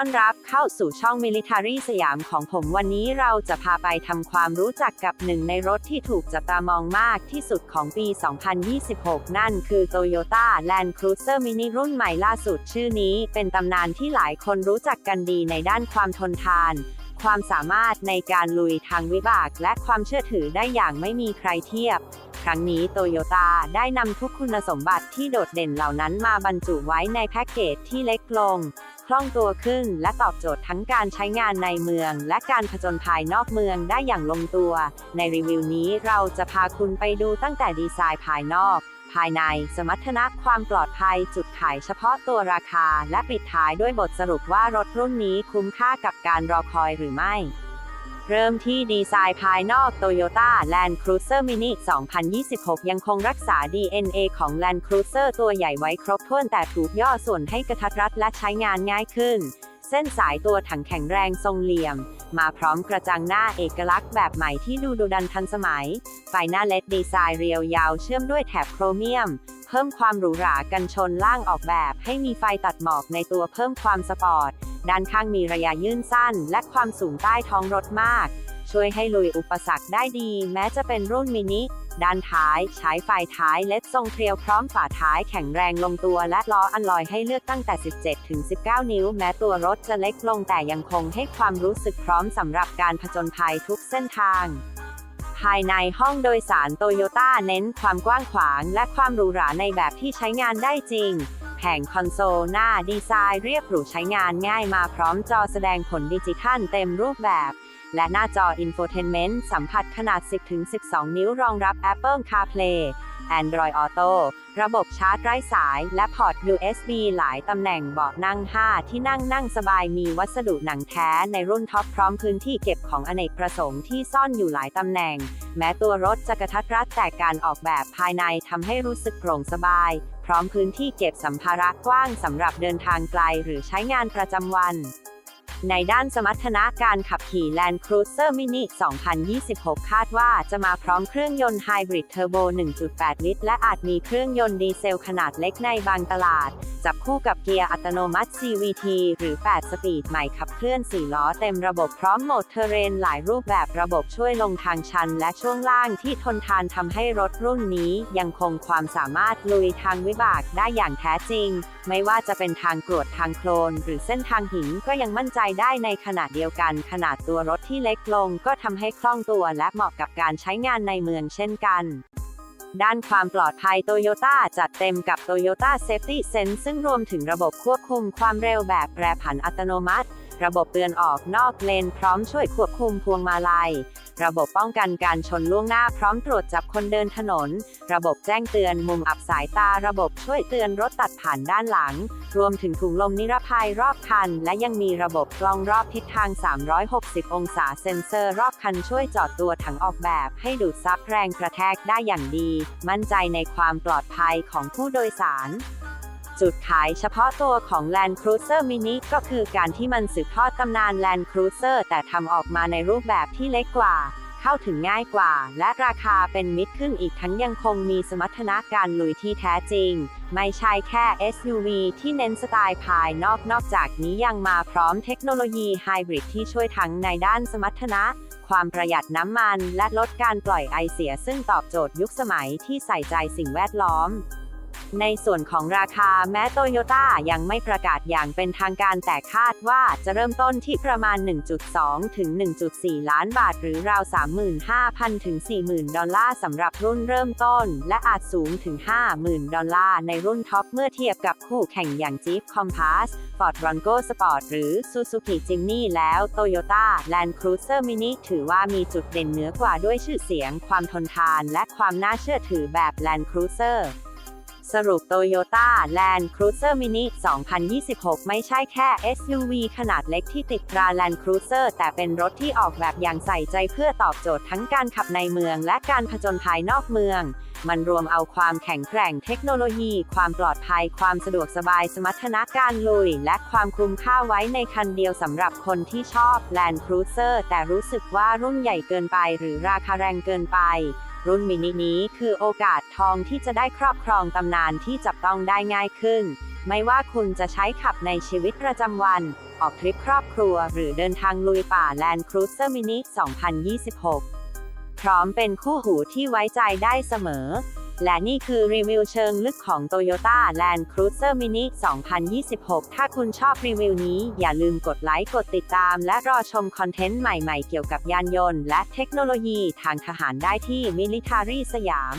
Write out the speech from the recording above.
อนรับเข้าสู่ช่อง Military สยามของผมวันนี้เราจะพาไปทำความรู้จักกับหนึ่งในรถที่ถูกจับตามองมากที่สุดของปี 2026 นั่นคือ Toyota Land Cruiser Mini รุ่นใหม่ล่าสุดชื่อนี้ เป็นตำนานที่หลายคนรู้จักกันดีในด้านความทนทาน ความสามารถในการลุยทางวิบาก และความเชื่อถือได้อย่างไม่มีใครเทียบครั้งนี้โตโยต้าได้นำทุกคุณสมบัติที่โดดเด่นเหล่านั้นมาบรรจุไว้ในแพ็กเกจที่เล็กลง ล่องตัวขึ้น และตอบโจทย์ทั้งการใช้งานในเมือง และการผจญภัยนอกเมืองได้อย่างลงตัว ในรีวิวนี้เราจะพาคุณไปดูตั้งแต่ดีไซน์ภายนอก ภายในสมรรถนะความปลอดภัยจุดขายเฉพาะตัวราคา และปิดท้ายด้วยบทสรุปว่ารถรุ่นนี้คุ้มค่ากับการรอคอยหรือไม่ เริ่มที่ดีไซน์ภายนอก Toyota Land Cruiser Mini 2026 ยังคงรักษา DNA ของ Land Cruiser ตัวใหญ่ไว้ครบถ้วนแต่ถูกย่อส่วนให้กระทัดรัดและใช้งานง่ายขึ้น เส้นสายตัวถังแข็งแรงทรงเหลี่ยม มาพร้อมกระจังหน้าเอกลักษณ์แบบใหม่ที่ดูดุดันทันสมัย ไฟหน้าเลดดีไซน์เรียวยาวเชื่อมด้วยแถบโครเมียม เพิ่มความหรูหรากันชนล่างออกแบบ ให้มีไฟตัดหมอกในตัวเพิ่มความสปอร์ต ด้านข้างมีระยะยื่นสั้น และความสูงใต้ท้องรถมาก ช่วยให้ลุยอุปสรรคได้ดี แม้จะเป็นรุ่นมินิ ด้านท้ายใช้ไฟท้ายเล็ดทรงเคลียวพร้อมฝาท้ายแข็งแรงลงตัวและล้ออันลอยให้เลือกตั้งแต่ 17ถึง19 นิ้ว แม้ตัวรถจะเล็กลงแต่ยังคงให้ความรู้สึกพร้อมสำหรับการผจญภัยทุกเส้นทาง ภายในห้องโดยสารโตโยต้าเน้นความกว้างขวางและความหรูหราในแบบที่ใช้งานได้จริง แผงคอนโซลหน้าดีไซน์เรียบหรูใช้งานง่ายมาพร้อมจอแสดงผลดิจิทัลเต็มรูปแบบ และหน้าจออินโฟเทนเมนต์สัมผัสขนาด 10-12 นิ้วรองรับ Apple CarPlay Android Auto ระบบชาร์จไร้สายและพอร์ต USB หลายตำแหน่งเบาะนั่ง 5 ที่นั่งนั่งสบายมีวัสดุหนังแท้ในรุ่นท็อปพร้อมพื้นที่เก็บของอเนกประสงค์ที่ซ่อนอยู่หลายตำแหน่ง แม้ตัวรถจะกระทัดรัดแต่การออกแบบภายในทำให้รู้สึกโปร่งสบาย พร้อมพื้นที่เก็บสัมภาระกว้างสำหรับเดินทางไกลหรือใช้งานประจำวัน ในด้านสมรรถนะการขับขี่ Land Cruiser Mini 2026 คาดว่าจะมาพร้อมเครื่องยนต์ไฮบริดเทอร์โบ 1.8 ลิตร และอาจมีเครื่องยนต์ดีเซลขนาดเล็กในบางตลาด จับคู่กับเกียร์อัตโนมัติ CVT หรือ 8 สปีดใหม่ขับเคลื่อน 4 ล้อเต็มระบบพร้อมโหมดเทเรนหลายรูปแบบระบบช่วยลงทางชัน และช่วงล่างที่ทนทานทำให้รถรุ่นนี้ยังคงความสามารถลุยทางวิบากได้อย่างแท้จริง ไม่ว่าจะเป็นทางกรวดทางโคลนหรือเส้นทางหินก็ยังมั่นใจได้ในขณะเดียวกัน ขนาดตัวรถที่เล็กลงก็ทำให้คล่องตัวและเหมาะกับการใช้งานในเมืองเช่นกัน ด้านความปลอดภัยโตโยต้าจัดเต็มกับ Toyota Safety Sense ซึ่งรวมถึงระบบควบคุมความเร็วแบบแปรผันอัตโนมัติ ระบบเตือนออกนอกเลนพร้อมช่วยควบคุมพวงมาลัย ระบบป้องกันการชนล่วงหน้าพร้อมตรวจจับคนเดินถนน ระบบแจ้งเตือนมุมอับสายตา ระบบช่วยเตือนรถตัดผ่านด้านหลัง รวมถึงถุงลมนิรภัยรอบคัน และยังมีระบบกล้องรอบทิศทาง 360 องศาเซ็นเซอร์รอบคันช่วยจอดตัวถังออกแบบ ให้ดูดซับแรงกระแทกได้อย่างดี มั่นใจในความปลอดภัยของผู้โดยสาร จุดขายเฉพาะตัวของ Land Cruiser Mini ก็คือการที่มันสืบทอดตำนาน Land Cruiser แต่ทำออกมาในรูปแบบที่เล็กกว่า เข้าถึงง่ายกว่า และราคาเป็นมิตรขึ้นอีกทั้งยังคงมีสมรรถนะการลุยที่แท้จริง ไม่ใช่แค่ SUV ที่เน้นสไตล์ภายนอกนอกจากนี้ยังมาพร้อมเทคโนโลยีไฮบริดที่ช่วยทั้งในด้านสมรรถนะความประหยัดน้ำมันและลดการปล่อยไอเสียซึ่งตอบโจทย์ยุคสมัยที่ใส่ใจสิ่งแวดล้อม ในส่วนของราคาแม้โตโยต้ายังไม่ประกาศอย่างเป็นทางการแต่คาดว่าจะเริ่มต้นที่ประมาณ 1.2 ถึง 1.4 ล้านบาท หรือราว 35,000 ถึง 40,000 ดอลลาร์สำหรับรุ่นเริ่มต้น และอาจสูงถึง 50,000 ดอลลาร์ในรุ่นท็อปเมื่อเทียบกับคู่แข่งอย่าง Jeep Compass Ford Bronco Sport หรือ Suzuki Jimny แล้ว Toyota Land Cruiser Mini ถือว่ามีจุดเด่นเหนือกว่าด้วยชื่อเสียง ความทนทาน และความน่าเชื่อถือแบบ Land Cruiser สรุป Toyota Land Cruiser Mini 2026 ไม่ใช่แค่ SUV ขนาดเล็กที่ติดตรา Land Cruiser แต่เป็นรถที่ออกแบบอย่างใส่ใจเพื่อตอบโจทย์ทั้งการขับในเมือง และการผจญภัยนอกเมือง มันรวมเอาความแข็งแกร่งเทคโนโลยี ความปลอดภัย ความสะดวกสบายสมรรถนะการลุย และความคุ้มค่าไว้ในคันเดียวสำหรับคนที่ชอบ Land Cruiser แต่รู้สึกว่ารุ่นใหญ่เกินไป หรือราคาแรงเกินไป รุ่นมินินี้คือโอกาสทองที่จะได้ครอบครองตำนานที่จับต้องได้ง่ายขึ้น ไม่ว่าคุณจะใช้ขับในชีวิตประจำวัน ออกทริปครอบครัว หรือเดินทางลุยป่า Land Cruiser Mini 2026 พร้อมเป็นคู่หูที่ไว้ใจได้เสมอ และนี่คือรีวิวเชิงลึกของ Toyota Land Cruiser Mini 2026 ถ้าคุณชอบรีวิวนี้อย่าลืมกดไลค์ กดติดตาม และรอชมคอนเทนต์ใหม่ๆ เกี่ยวกับยานยนต์ และเทคโนโลยีทางทหารได้ที่ Military สยาม